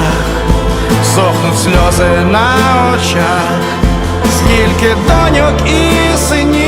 душу сохнуть сльози на очах, скільки доньок і синів